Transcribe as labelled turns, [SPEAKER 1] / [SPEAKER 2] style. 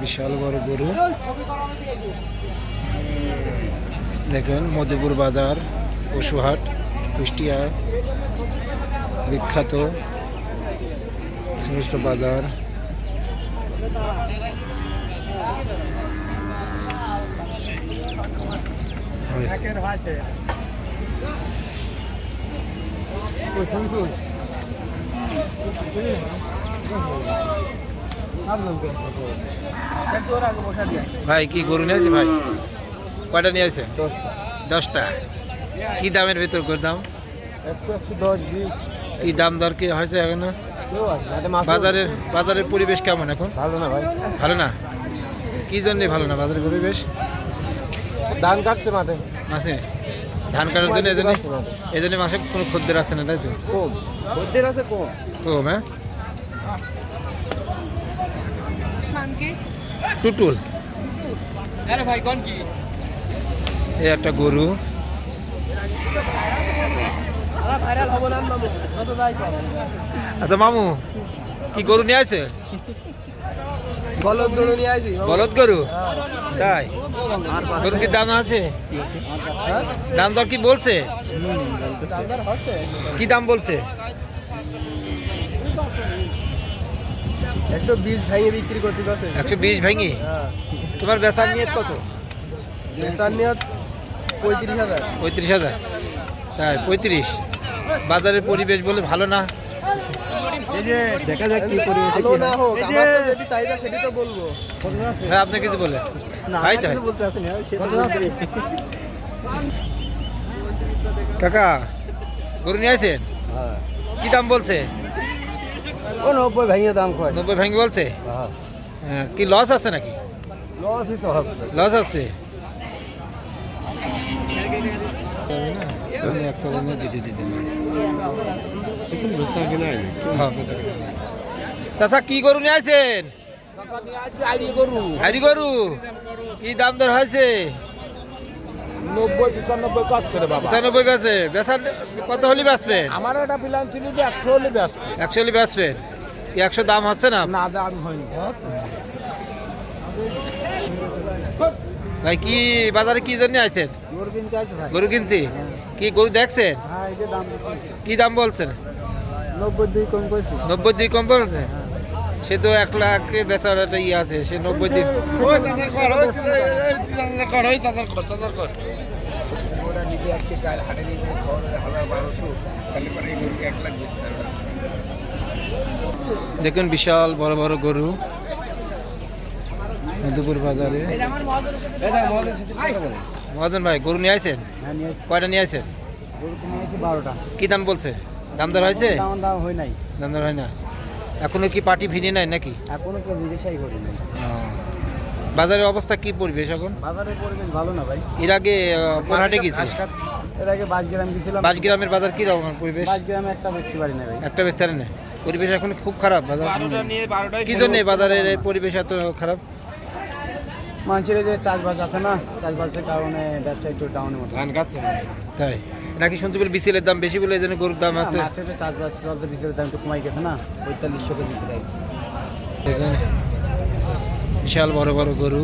[SPEAKER 1] বিশাল বড় গরু দেখেন মধুপুর বাজার পশুহাট কুষ্টিয়া বিখ্যাত শ্রেষ্ঠ বাজার হয়েছে। ভাই কি গরু নিয়ে আছে ভাই? কয়টা নিয়ে আছে দশটা। কি দামের ভিতর করে দাম? কি দাম দর কি হয়েছে
[SPEAKER 2] এখনও?
[SPEAKER 1] বাজারের বাজারের পরিবেশ কেমন এখন?
[SPEAKER 2] ভালো না ভাই।
[SPEAKER 1] ভালো না? কি জন্য ভালো না বাজারের পরিবেশ?
[SPEAKER 2] ধান কাটছে মাঠে।
[SPEAKER 1] মাসে? ধান কাটার জন্য এজন্য। এজন্য মাসে কোনো খদ্দের আসছে না তাই তো?
[SPEAKER 2] কম। খদ্দের আছে কম।
[SPEAKER 1] কম হ্যাঁ? টুটুল।
[SPEAKER 3] আরে ভাই কোন কি?
[SPEAKER 1] এই একটা গরু।
[SPEAKER 2] ভাইরাল হব না মামু কত যাই
[SPEAKER 1] আচ্ছা মামু কি গরু নিয়ে আছে
[SPEAKER 2] বলদ গরু নিয়ে
[SPEAKER 1] বলদ গরু? তাই? গরু কি দাম আছে? দাম দর কি বলছে? কি দাম বলছে?
[SPEAKER 2] একশো বিশ ভেঙে বিক্রি করতে গেছে
[SPEAKER 1] একশো বিশ ভেঙে
[SPEAKER 2] হ্যাঁ।
[SPEAKER 1] তোমার বেচার নিয়ে কত?
[SPEAKER 2] বেচার নিয়ে পঁয়ত্রিশ হাজার।
[SPEAKER 1] পঁয়ত্রিশ হাজার। তাই পঁয়ত্রিশ। বাজারের পরিবেশ বলে ভালো না?
[SPEAKER 2] দেখা যাক কি পরিবেশ ভালো না হোক আমার তো চাহিদা সেটি তো বলব।
[SPEAKER 1] হ্যাঁ আপনি কিছু বলে ভাই তাই
[SPEAKER 2] বলতে আসেনি
[SPEAKER 1] কাকা গরু নিয়ে আসেন কি দাম বলছে?
[SPEAKER 2] ও নব্বই ভেঙে দাম কয়।
[SPEAKER 1] নব্বই ভেঙে বলছে? হ্যাঁ, কি লস আছে নাকি?
[SPEAKER 2] লসই তো হবে।
[SPEAKER 1] লস আছে? একশো হ্যাঁ, কেনা নাই। চাচা কি গরু নিয়ে আসেন হারি গরু? কি দাম দর হয়েছে?
[SPEAKER 2] নব্বই পঁচানব্বই কাটছে রে বাবা।
[SPEAKER 1] পঁচানব্বই বেচে বেচার কত হলে বেচবেন
[SPEAKER 2] আমার একটা প্ল্যান ছিল যে একশো হলে
[SPEAKER 1] একশো হলে বেচবেন কি একশো দাম হচ্ছে না?
[SPEAKER 2] না দাম হয়নি।
[SPEAKER 1] ভাই কি বাজারে কি জন্য আছেন
[SPEAKER 2] গরু
[SPEAKER 1] কিনছি কি গরু দেখছেন?
[SPEAKER 2] হ্যাঁ দাম
[SPEAKER 1] কি দাম বলছেন?
[SPEAKER 2] নব্বই দুই কম করছি।
[SPEAKER 1] নব্বই দুই কম বলছে সে তো এক লাখ বেচার একটা ইয়ে আছে সে নব্বই
[SPEAKER 2] হবে।
[SPEAKER 1] দেখুন বিশাল বড় বড় গরু। মধুপুর বাজারে। মহাজন ভাই গরু নিয়ে আসেন
[SPEAKER 2] হ্যাঁ।
[SPEAKER 1] কয়টা নিয়ে আসেন
[SPEAKER 2] গরু তো নিয়ে আসি বারোটা।
[SPEAKER 1] কি দাম বলছে? দাম দর হয়েছে?
[SPEAKER 2] দাম দাম হয় নাই।
[SPEAKER 1] দাম দর হয় না। এখনও কি পার্টি ভিনে নাই নাকি?
[SPEAKER 2] এখনও কেউ জিজ্ঞাসাই করি নাই।
[SPEAKER 1] বাজারে বাজারের অবস্থা কি পরিবেশ এখন?
[SPEAKER 2] বাজারের পরিবেশ ভালো না ভাই।
[SPEAKER 1] এর আগে কোন হাটে
[SPEAKER 2] এর আগে বাজগ্রাম গিয়েছিলাম গেছিলাম।
[SPEAKER 1] বাস গ্রামের বাজার কি রকম পরিবেশ?
[SPEAKER 2] বাজগ্রামে একটা বেচতে পারি না ভাই।
[SPEAKER 1] একটা বেচতে পারি না পরিবেশ এখন খুব খারাপ বাজার কি জন্য বাজারের এই পরিবেশ এত খারাপ?
[SPEAKER 2] মানুষের যে চাষবাস আছে না চাষবাসের কারণে ব্যবসা একটু ডাউনের মতো।
[SPEAKER 3] ধান কাটছে
[SPEAKER 1] তাই? নাকি শুনতে পেলে বিসিলের দাম বেশি বলে এই জন্য গরুর দাম আছে?
[SPEAKER 2] মাঠে তো চাষবাস বিসিলের বিচের দাম একটু কমাই গেছে না পঁয়তাল্লিশশো করে
[SPEAKER 1] এখানে বিশাল বড় বড় গরু।